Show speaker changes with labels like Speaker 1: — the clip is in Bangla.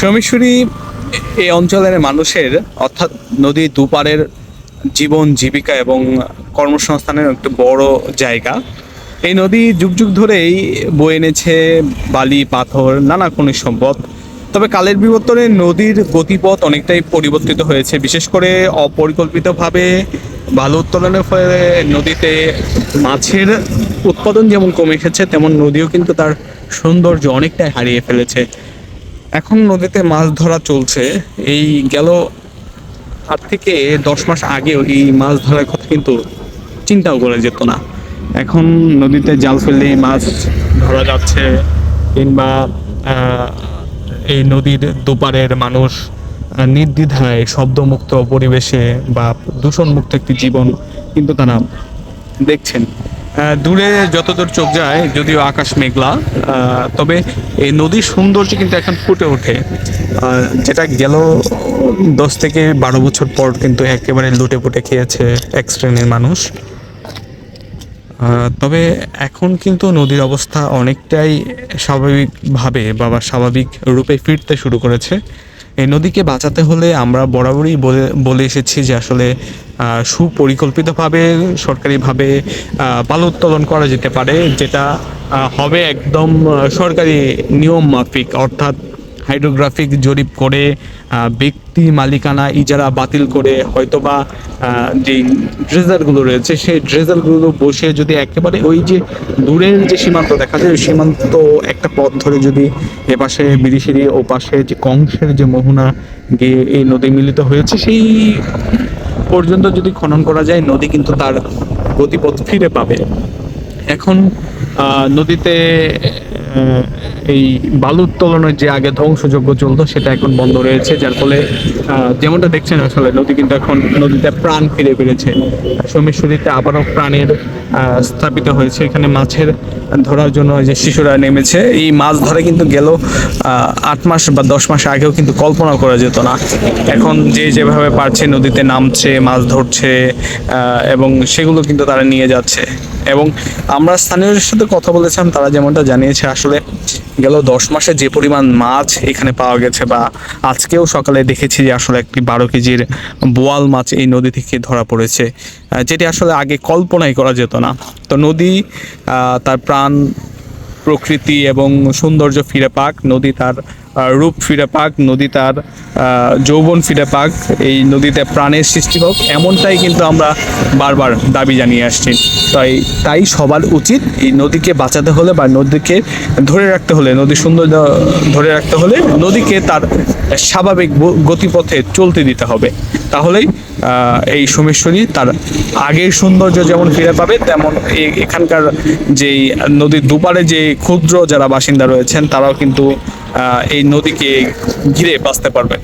Speaker 1: সোমেশ্বরী এই অঞ্চলের মানুষের, অর্থাৎ নদীর দুপারের জীবন, জীবিকা এবং কর্মসংস্থানের একটা বড় জায়গা। এই নদী যুগ যুগ ধরেই বয়ে এনেছে বালি, পাথর, নানা খনিজ সম্পদ। তবে কালের বিবর্তনে নদীর গতিপথ অনেকটাই পরিবর্তিত হয়েছে। বিশেষ করে অপরিকল্পিতভাবে বালু উত্তোলনের ফলে নদীতে মাছের উৎপাদন যেমন কমে এসেছে, তেমন নদীও কিন্তু তার সৌন্দর্য অনেকটাই হারিয়ে ফেলেছে। এখন নদীতে মাছ ধরা চলছে। এই গেল আট থেকে দশ মাস আগেও এই মাছ ধরার কথা কিন্তু চিন্তাও করা যেত না। এখন নদীতে জাল ফেললেই মাছ ধরা যাচ্ছে কিংবা এই নদীর দুপারের মানুষ নির্দ্বিধায় শব্দমুক্ত পরিবেশে বা দূষণমুক্ত একটি জীবন কিন্তু তারা দেখছেন। দূরে যতদূর চোখ যায়, যদিও আকাশ মেঘলা তবে এই নদীর সৌন্দর্য কিন্তু এখন ফুটে ওঠে। যেটা গেল দশ থেকে বারো বছর পর কিন্তু একেবারে লুটে পুটে খেয়েছে এক শ্রেণির মানুষ। তবে এখন কিন্তু নদীর অবস্থা অনেকটাই স্বাভাবিকভাবে বা স্বাভাবিক রূপে ফিরতে শুরু করেছে। এই নদীকে বাঁচাতে হলে আমরা বরাবরই বলে বলে এসেছি যে আসলে সুপরিকল্পিতভাবে, সরকারিভাবে পালোত্তোলন করা যেতে পারে, যেটা হবে একদম সরকারি নিয়ম মাফিক, অর্থাৎ হাইড্রোগ্রাফিক জরিপ করে ব্যক্তি মালিকানা ইজারা বাতিল করে হয়তোবা আহ, যে ড্রেজারগুলো রয়েছে সেই ড্রেজারগুলো বসে যদি একেবারে ওই যে দূরের যে সীমান্ত দেখা যায় ওই সীমান্ত একটা পথ ধরে যদি এপাশে বিরিশিরি ও পাশে যে কংসের যে মোহনা গিয়ে এই নদী মিলিত হয়েছে সেই পর্যন্ত যদি খনন করা যায় নদী কিন্তু তার গতিপথ ফিরে পাবে। এখন নদীতে এই বালু উত্তোলনের যে আগে ধ্বংসযজ্ঞ চলতো, সেটা এখন বন্ধ রয়েছে, যার ফলে যেমনটা দেখছেন আসলে, নদী কিন্তু এখন নদীতে প্রাণ ফিরে ফিরেছে সোমেশ্বরীতে আবারও প্রাণের স্থাপিত হয়েছে। এখানে মাছের ধরার জন্য যে শিশুরা নেমেছে, এই মাছ ধরে কিন্তু গেল আট মাস বা দশ মাস আগেও কিন্তু কল্পনা করা যেত না। এখন যে যেভাবে পারছে, নদীতে নামছে, মাছ ধরছে এবং সেগুলো কিন্তু তারা নিয়ে যাচ্ছে। এবং আমরা স্থানীয়দের সাথে কথা বলেছিলাম, তারা যেমনটা জানিয়েছে আসলে গেল দশ মাসে যে পরিমাণ মাছ এখানে পাওয়া গেছে বা আজকেও সকালে দেখেছি যে আসলে একটি বারো কেজির বোয়াল মাছ এই নদী থেকে ধরা পড়েছে। যেটি আসলে আগে কল্পনাই করা যেত না। তো নদী তার প্রাণ প্রকৃতি এবং সৌন্দর্য ফিরে পাক, নদী তার রূপ ফিরে পাক, নদী তার যৌবন ফিরে পাক, এই নদীতে প্রাণের সৃষ্টি হোক, এমনটাই কিন্তু আমরা বারবার দাবি জানিয়ে আসছি। তাই তাই সবার উচিত এই নদীকে বাঁচাতে হলে বা নদীকে ধরে রাখতে হলে, নদী সুন্দর ধরে রাখতে হলে নদীকে তার স্বাভাবিক গতিপথে চলতে দিতে হবে। তাহলেই এই সোমেশ্বরী তার আগের সৌন্দর্য যেমন ফিরে পাবে, তেমন এখানকার যেই নদীর দুপারে যে ক্ষুদ্র যারা বাসিন্দা রয়েছেন, তারাও কিন্তু এই নদীকে ঘিরে বাঁচতে পারবে